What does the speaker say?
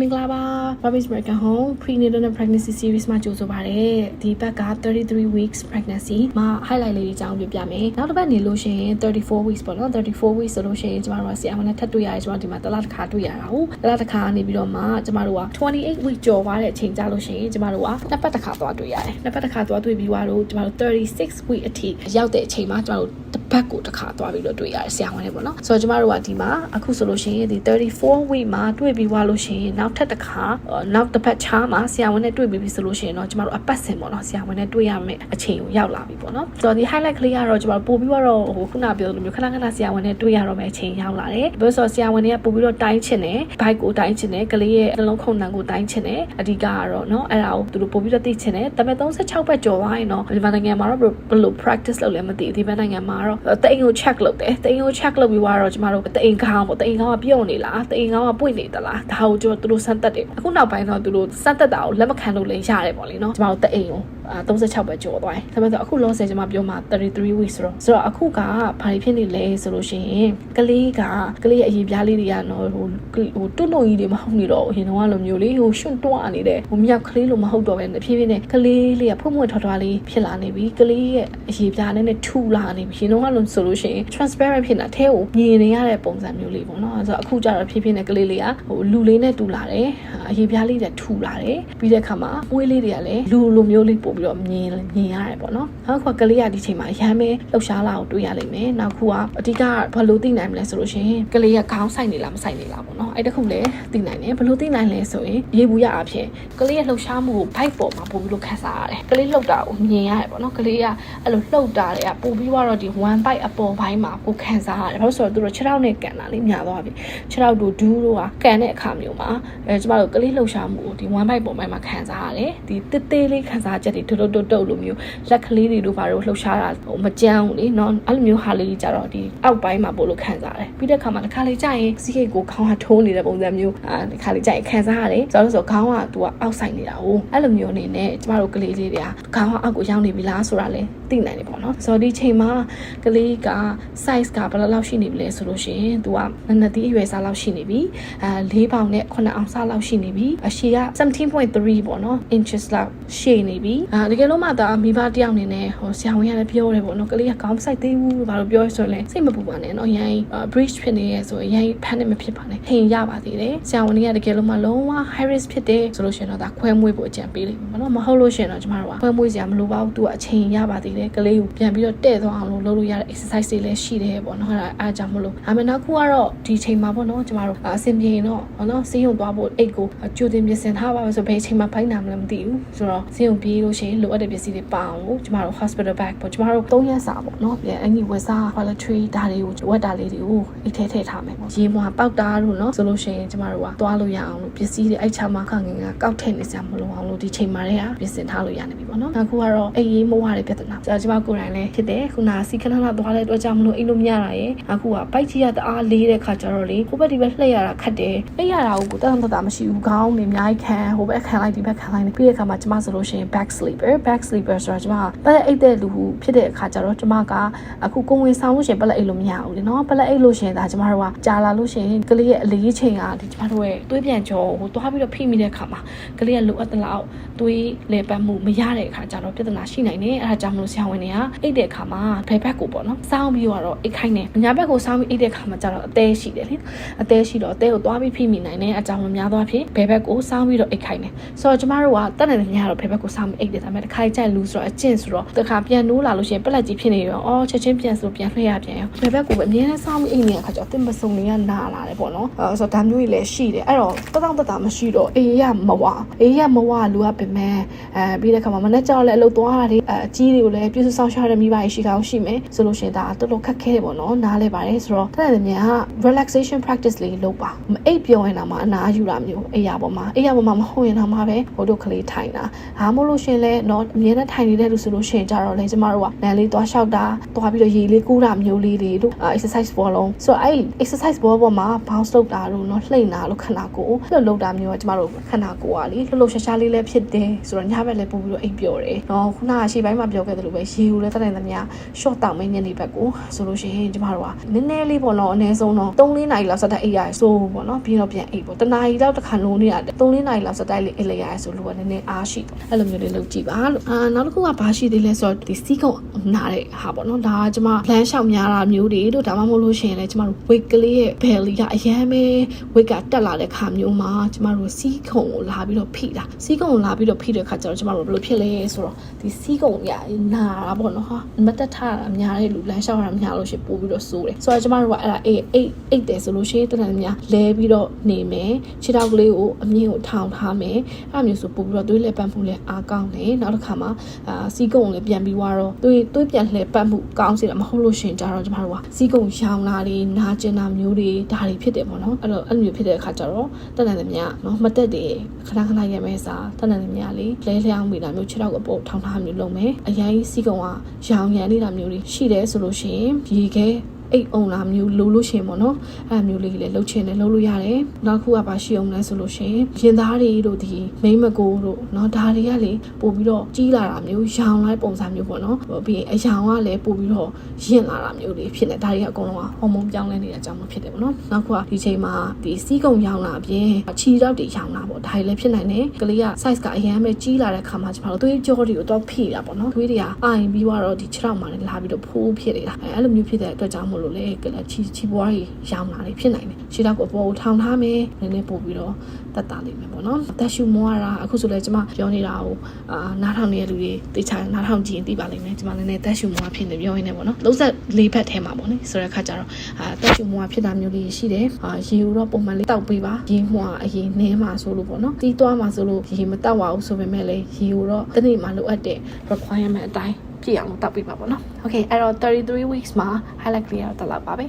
မင်္ဂလာပါ Robin's American Home Prenatal and Pregnancy Series မှာကြိုဆိုပါရစေဒီဘက်က33 weeks pregnancy မှာ highlight လေးတွေအကြောင်းပြပြမယ်နောက်တစ်ပတ်နေလို့ရှိရင်34 weeks ပေါ့နော်34 weeks ဆိုလို့ရှိရင်ကျမတို့ကဆရာဝန်နဲ့ထပ်တွေ့ရတယ်ကျမတို့ဒီမှာတစ်လတစ်ခါတွေ့ရတာဟုတ်တစ်လတစ်ခါနေပြီးတော့မှကျမတို့က28 week ကျော်သွားတဲ့အချိန်ကြာလို့ရှိရင်ကျမတို့ကနှစ်ပတ်တစ်ခါသွားတွေ့ရတယ်နှစ်ပတ်တစ်ခါသွားတွေ့ပြီးသွားတော့ကျမတို့36 week အထိရောက်တဲ့အချိန်မှာကျမတို့တစ်ပတ်ကိုတစ်ခါသွားပြီးတော့တွေ့ရတယ်ဆရာဝန်နဲ့ပေါ့နော်ဆိုတော့ကျမတို့ကဒီမှာအခုဆိုလို့ရှိရင်ဒီ34 week မှာတွေ့ပြီးသွားလို့ရှိရင်နောက်ထပ်တစ်ခါနောက်တစ်ပတ်ချားမှာဆရာဝန်နဲ့တွေ့ပြီးပြီဆိုလို့ရှိရင်တော့ကျမတို့အပတ်စဉ်ပေါ့နော်ဆရာဝန်နဲ့တွေ့ရမယ့်အချိန်ကိုရောက်လာပြီပေါ့နော်ဆိုတော့ဒီ highlight ကလေးကတော့ကျမတို့ပို့ပြီးတော့ဟိုခုနပြောလိုမျိုးခဏခဏဆရာဝန်နဲ့တွေ့ရတော့မယ့်အချိန်ရောက်လာတယ်ပြီးတော့ဆရာဝန်တွေကပို့ပြီးတော့တိုင်းချင်တယ် bike ကိုတိုင်းချင်တယ်ကလေးရဲ့နှလုံးခုန်နှံကိုတိုင်းချင်တယ်အဓိကကတော့နော်အဲ့ဒါကိုသူတို့ပို့ပြီးတော့သိချင်တယ်ဒါပေမဲ့36ပတ်ကျော်သွားရင်တော့ဒီနိုင်ငံမှာတော့ဘယ်လို practice လုပ်လဲမသိဘူးဒီဘက်နိုင်ငံမှာတော့တအိမ်ကို check လုပ်တယ်တအိမ်ကို check လုပ်ပြီးတော့ကျမတို့တအိမ်ခေါင်းပေါ့တအိမ်ခေါင်းကပြုံနေလားတအိမ်ခေါင်းကပွင့်နေသလားဒါကိုကျမတို့သူတို့စမ်းသက်တယ်အခုနောက်ပိုင်းတော့သူတို့စမ်းသက်တာကိုလက်မခံလို့လည်းရတယ်ပေါ့လေနော်ကျမတို့တအိမ်ကိုအာ 36ပဲကျော်သွားတယ်ဒါပေမဲ့အခုလောဆယ်ကျွန်မပြောမှာ33 weeks ဆိုတော့ဆိုတော့အခုကဘာဖြစ်နေလဲဆိုလို့ရှိရင်ကလေးကကလေးရဲ့အရေးပြားလေးတွေကတော့ဟိုဟိုတွတ်လို့ကြီးတွေမဟုတ်နေတော့ဟင်တော့လိုမျိုးလေးဟိုရှွန့်တွားနေတဲ့ဟိုမြောက်ကလေးလိုမဟုတ်တော့ပဲနဲ့ဖြည်းဖြည်းနဲ့ကလေးလေးကဖွံ့ဖွံ့ထွားထွားလေးဖြစ်လာနေပြီကလေးရဲ့အရေးပြားနဲ့နဲ့ထူလာနေပြီဟင်တော့လိုဆိုလို့ရှိရင် transparent ဖြစ်နေတာအဲကိုမြင်နေရတဲ့ပုံစံမျိုးလေးပေါ့နော်ဆိုတော့အခုကျတော့ဖြည်းဖြည်းနဲ့ကလေးလေးကဟိုလူလေးနဲ့တူလာတယ်အရေးပြားလေးတွေထူလာတယ်ပြီးတဲ့အခါမှာမွေးလေးတွေကလည်းလူလိုမျိုးလေးပို့ပြီးတော့မြင်မြင်ရတယ်ပေါ့နော်နောက်ကကလေးကဒီချိန်မှာရမ်းမဲလှုပ်ရှားလာကိုတွေ့ရလိမ့်မယ်နောက်ခုကအဓိကဘယ်လိုသိနိုင်မလဲဆိုလို့ရှိရင်ကလေးကခေါင်းဆိုင်နေလားမဆိုင်နေလားပေါ့နော်အဲ့တခုလည်းသိနိုင်တယ်ဘယ်လိုသိနိုင်လဲဆိုရင်ရေဘူးရအဖြစ်ကလေးရဲ့လှုပ်ရှားမှုကို bike ပေါ်မှာပို့ပြီးလို့ခန်းစားရတယ်ကလေးလှုပ်တာကိုမြင်ရတယ်ပေါ့နော်ကလေးကအဲ့လိုလှုပ်တာတွေကပို့ပြီးတော့ဒီ one bike အပေါ်ပိုင်းမှာကိုခန်းစားရတယ်ဘာလို့ဆိုတော့သူတို့ခြေထောက်နဲ့ကန်တာလေးများသွားပြီခြေထောက်တို့ဒူးတို့ကကန်တဲ့အခါမျိုးမှာအဲကျမတို့ကလေးလှုပ်ရှားမှုကိုဒီ one bike ပေါ်ပိုင်းမှာခန်းစားရတယ်ဒီတစ်သေးလေးခန်းစားချက်တွေတွတ်တွတ်တုတ်လိုမျိုးလက်ကလေးတွေတို့ဘာလို့လှုပ်ရှားတာဟိုမကြမ်းဘူးလေနော်အဲ့လိုမျိုးဟာလေးကြတော့ဒီအောက်ပိုင်းမှာပို့လို့ခံစားရတယ်ပြီးတဲ့ခါမှာတစ်ခါလေကြာရင်စီးကိတ်ကိုခေါင်းကထိုးနေတဲ့ပုံစံမျိုးအာတစ်ခါလေကြာရင်ခံစားရတယ်ဆိုတော့ဆိုခေါင်းကသူကအောက်ဆိုင်နေတာဟိုအဲ့လိုမျိုးအနေနဲ့ကျမတို့ကလေးလေးတွေကခေါင်းကအောက်ကိုရောက်နေပြီလားဆိုတာလေသိနိုင်တယ်ပေါ့နော်ဆိုတော့ဒီချိန်မှာကလေးက size ကဘယ်လောက်ရှိနေပြီလဲဆိုလို့ရှိရင်သူကနနတိအရွယ်စားလောက်ရှိနေပြီအဲ၄ပေါင်နဲ့9အောင်စားလောက်ရှိနေပြီအရှည်က17.3ပေါ့နော် inches လောက်ရှည်နေပြီအာတကယ်လို့မှဒါမိဘတယောက်အနေနဲ့ဟိုဆရာဝန်ကလည်းပြောတယ်ပေါ့နော်ကလေးကကောင်းမဆိုင်သေးဘူးလို့ဘာလို့ပြောဆိုရင်စိတ်မပူပါနဲ့နော်ရန် breach ဖြစ်နေရဲဆိုရင်ရန်ဖန်နဲ့မဖြစ်ပါနဲ့ဟင်ရပါသေးတယ်ဆရာဝန်ကတကယ်လို့မှလုံးဝ high risk ဖြစ်တယ်ဆိုလို့ရှိရင်တော့ဒါခွဲမွေးဖို့အကြံပေးလိမ့်မယ်နော်မဟုတ်လို့ရှိရင်တော့ကျမတို့ကခွဲမွေးစရာမလိုပါဘူးသူကအချိန်ရပါသေးတယ်ကလေးကိုပြန်ပြီးတော့တဲ့သွားအောင်လို့လုပ်လို့ရတဲ့ exercise တွေလည်းရှိတယ်ပေါ့နော်အဲ့ဒါအားကြောင့်မလို့ဒါပေမဲ့နောက်ခုကတော့ဒီချိန်မှာပေါ့နော်ကျမတို့အဆင်ပြေရင်တော့ဟုတ်နော်စီးရုံသွားဖို့အိတ်ကိုကြိုတင်ပြင်ဆင်ထားပါမယ်ဆိုဘယ်ချိန်မှာဖိုင်းနာမလဲမသိဘူးဆိုတော့စီးရုံပြေးလို့ရှိရင်လိုအပ်တဲ့ပစ္စည်းတွေပါအောင်လို့ကျမတို့ hospital bag ပေါ့ကျမတို့၃ရက်စာပေါ့နော်ပြန်အငြိဝက်စား toiletry ဒါတွေကိုဝက်တာလေးတွေကိုအိတ်ထဲထည့်ထားမယ်ပေါ့ရေမွာပေါက်တာတို့နော်ဆိုလို့ရှိရင်ကျမတို့ကသွားလို့ရအောင်လို့ပစ္စည်းတွေအဲ့ချမှာခန့်ငင်ကကောက်ထည့်နေစရာမလိုအောင်လို့ဒီချိန်မှာတည်းကပြင်ဆင်ထားလို့ရနေပြီပေါ့နော်အခုကတော့အိတ်ရေးမဝရတဲ့ပြဿနာကျမကိုယ်တိုင်လည်းဖြစ်တယ်ခုနစီခဏခဏသွားတဲ့အတွက်ကြောင့်မလို့အိတ်လို့မရတာရယ်အခုကပိုက်ကြီးရတအားလေးတဲ့ခါကျတော့လေကိုဘက်ဒီဘက်လှည့်ရတာခက်တယ်လှည့်ရတာကိုတန်းတတာမရှိဘူးခေါင်းနေအများကြီးခံဟိုဘက်ခံလိုက်ဒီဘက်ခံလိုက်နေပြီးတဲ့အခါမှာကျမဆိုလို့ရှိရင် back sleeper back sleeper ဆိုတော့ကျမပလက်အိတ်တဲ့လူဖြစ်တဲ့အခါကျတော့ကျမကအခုကိုဝင်ဆောင်လို့ရှိရင်ပလက်အိတ်လို့မရဘူးလေနော်ပလက်အိတ်လို့ရှိရင်ဒါကျမတို့ကကြာလာလို့ရှိရင်ကလေးရဲ့အလေးချိန်ကဒီကျမတို့ရဲ့သွေးပြန်ကြောဟိုသွားပြီးတော့ဖိမိတဲ့အခါမှာကလေးကလိုအပ်တဲ့လောက်သွေးလေပတ်မှုမရတဲ့အခါကျတော့ပြဿနာရှိနိုင်တယ်အဲဒါကြောင့်မလို့ဆရာဝန်တွေကအိတ်တဲ့အခါမှာဘယ်ဘက်ကိုပေါ့နော်စောင်းပြီးတော့အိတ်ခိုင်းတယ်ညာဘက်ကိုစောင်းပြီးအိတ်တဲ့အခါမှာကျတော့အသေးရှိတယ်လေအသေးရှိတော့အသေးကိုသွားပြီးဖိမိနိုင်တယ်အကြောင်းမများသွားဖြစ်ဘယ်ဘက်ကိုစောင်းပြီးတော့အိတ်ခိုင်းတယ်ဆိုတော့ကျမတို့ကတက်နေတဲ့ညတော့ဘယ်ဘက်ကိုစောင်းပြီးအိတ်တယ်ဒါပေမဲ့တစ်ခါကြိုက်လူဆိုတော့အကျင့်ဆိုတော့တစ်ခါပြန်နိုးလာလို့ရှိရင်ပလက်ကြီးဖြစ်နေရောအော်ချက်ချင်းပြန်ဆိုပြန်လှည့်ရပြန်ရောဘယ်ဘက်ကိုပဲအမြဲတမ်းစောင်းပြီးအိတ်နေတဲ့အခါကျတော့တင်ပစုံတွေကနာလာတယ်ပေါ့နော်အဲဆိုတော့ဒါမျိုးကြီးလည်းရှိတယ်အဲ့တော့တတောင့်တတာမရှိတော့အေးရမဝအေးရမဝလူကပင်မဲ့အဲပြီးတဲ့ခါမှာမနေ့ကြောက်လည်းအလုပ်သွားတာတွေအကြီးတွေကိုလည်းပြုစုဆောင်ရှားတဲ့မိဘကြီးရှိကောင်းရှိမယ်ဆိုလို့ရှိရင်ဒါတော်တော်ခက်ခဲတယ်ပေါ့နော်နားလဲပါတယ်ဆိုတော့တဲ့မြန်က relaxation practice လေးလုပ်ပါမအိပ်ပြောရင်တော့မှအနာယူတာမျိုးအေးရပေါ်မှာအေးရပေါ်မှာမဟုတ်ရင်တော့မှပဲဟိုတို့ကလေးထိုင်တာဟာမို့လို့ရှင်လဲ လဲเนาะအမြဲတမ်းထိုင်နေတဲ့လူဆိုလို့ရှိရင်ကြတော့လေကျမတို့ကလမ်းလေးသွားလျှောက်တာသွားပြီးတော့ရေလေးကူးတာမျိုးလေးတွေတို့ exercise ဘောလုံးဆိုတော့အဲ့ exercise ဘောပေါ်မှာ bounce လုပ်တာတို့เนาะလှိမ့်တာလို့ခန္ဓာကိုယ်လှုပ်လှုပ်တာမျိုးကကျမတို့ခန္ဓာကိုယ်ကလေလှုပ်လှုပ်ရှားရှားလေးလည်းဖြစ်တယ်ဆိုတော့ညဘက်လည်းပို့ပြီးတော့အိပ်ပျော်တယ်เนาะခုနကရှေ့ပိုင်းမှာပြောခဲ့သလိုပဲရေကိုလည်းတက်တယ်သမျှ short တောင်မင်းညနေဘက်ကိုဆိုလို့ရှိရင်ကျမတို့ကနည်းနည်းလေးပေါ့နော်အနည်းဆုံးတော့3-4နာရီလောက်စက်တက်အိပ်ရရဆိုပေါ့နော်ပြီးတော့ပြန်အိပ်ပေါ့တနာရီလောက်တစ်ခါလုံးနေရတယ်3-4နာရီလောက်စက်တက်လေးအိပ်လိုက်ရရဆိုလို့ကနည်းနည်းအားရှိတယ်အဲ့လိုမျိုးလေးလုပ်ကြ ည့်ပါလို့အာနောက်တစ်ခုကဘာရှိသေးလဲဆိုတော့ဒီစီးကုံနားတဲ့ဟာပေါ့နော်ဒါကကျမ plan ရှောက်များတာမျိုးတွေတို့ဒါမှမဟုတ်လို့ရှိရင်လည်းကျမတို့ weight ကလေးရဲ့ belly ကအရန်ပဲ weight ကတက်လာတဲ့ခါမျိုးမှာကျမတို့စီးခုံကိုလာပြီးတော့ဖိတာစီးခုံကိုလာပြီးတော့ဖိတဲ့ခါကျတော့ကျမတို့ဘယ်လိုဖြစ်လဲဆိုတော့ဒီစီးခုံရနာတာပေါ့နော်ဟာမတက်ထတာအများတဲ့လူလမ်းလျှောက်တာများလို့ရှိရင်ပို့ပြီးတော့စိုးတယ်ဆိုတော့ကျမတို့ကအဲ့ဒါအေးအိတ်အိတ်တယ်ဆိုလို့ရှိရင်တန်တန်များလဲပြီးတော့နေမယ်ခြေထောက်ကလေးကိုအမြင့်ကိုထောင်ထားမယ်အဲ့လိုမျိုးဆိုပို့ပြီးတော့သွေးလဲပတ်မှုလဲအားကောင်းတယ်နောက်တစ်ခါမှာအာစီးကုံကိုလည်းပြန်ပြီးသွားတော့သွေးသွေးပြန်လှည့်ပတ်မှုကောင်းစေတာမဟုတ်လို့ရှိရင်ကြတော့ကျမတို့ကစီးကုံရောင်လာတွေနာကျင်တာမျိုးတွေဒါတွေဖြစ်တယ်ပေါ့နော်အဲ့တော့အဲ့လိုမျိုးဖြစ်တဲ့အခါကျတော့တန်တန်များနော်မတက်တယ်ခဏခဏရမယ်စားတန်တန်များလေးလဲလျောင်းမိတာမျိုးခြေထောက်ကိုပို့ထောင်ထားမျိုးလုပ်မယ်အရင်စီးကုံကရောင်ရမ်းနေတာမျိုးတွေရှိတယ်ဆိုလို့ရှိရင်ရေခဲ အိတ်အောင်လာမျိုးလိုလို့ရှင်ပေါ့နော်အဲ့မျိုးလေးလည်းလှုပ်ချင်တယ်လှုပ်လို့ရတယ်နောက်ခုကပါရှိအောင်လဲဆိုလို့ရှင်ရင်သားတွေတို့ဒီမိမကိုတို့နော်ဒါတွေကလေပို့ပြီးတော့ကြီးလာတာမျိုးရောင်လိုက်ပုံစံမျိုးပေါ့နော်ပြီးရင်အရောင်ကလည်းပို့ပြီးတော့ရင့်လာတာမျိုးတွေဖြစ်နေဒါတွေကအကုန်လုံးကဟော်မုန်းပြောင်းလဲနေတာကြောင့်မဖြစ်တယ်ပေါ့နော်နောက်ခုကဒီချိန်မှာဒီစီးကုံရောင်လာအပြင်ခြေထောက်တွေရောင်လာပေါ့ဒါတွေလည်းဖြစ်နိုင်တယ်ကလေးက size ကအရင်ပဲကြီးလာတဲ့ခါမှာကျမတို့သွေးကြောတွေကိုတော့ဖိတာပေါ့နော်သွေးတွေကအိုင်ပြီးတော့ဒီခြေထောက်မှာလည်းလာပြီးတော့ဖိုးဖြစ်နေတာအဲအဲ့လိုမျိုးဖြစ်တဲ့အတွက်ကြောင့်မို့လို့လေကလေးချီချီပွားကြီးရောင်လာတွေဖြစ်နိုင်တယ်ခြေထောက်ကိုအပေါ်ကိုထောင်ထားမယ်နည်းနည်းပို့ပြီးတော့တက်တာလိမ့်မယ်ပေါ့နော်တက်ရှူမွားတာအခုဆိုလဲကျမပြောနေတာကိုအာနားထောင်နေတဲ့လူတွေတေချာနားထောင်ကြည့်ရင်သိပါလိမ့်မယ်ကျမလည်းနည်းတက်ရှူမွားဖြစ်နေပြောရင်းနဲ့ပေါ့နော်လုံးဆက်လေးဖက်ထဲမှာပေါ့နိဆိုတဲ့ခါကျတော့အာတက်ရှူမွားဖြစ်တာမျိုးလေးရှိတယ်အာရေကိုတော့ပုံမှန်လေးတောက်ပေးပါရေမွားအရင်နဲမှာဆိုလို့ပေါ့နော်တီးသွားမှာဆိုလို့ရေမတောက်ပါဘူးဆိုပေမဲ့လည်းရေကိုတော့တနေ့မှလိုအပ်တဲ့ requirement အတိုင်း ပြည့်အောင်တောက်ပေးပါပေါ့နော် Okay အဲ့တော့33 weeks မှာ highlight လေးတော့တက်လာပါပဲ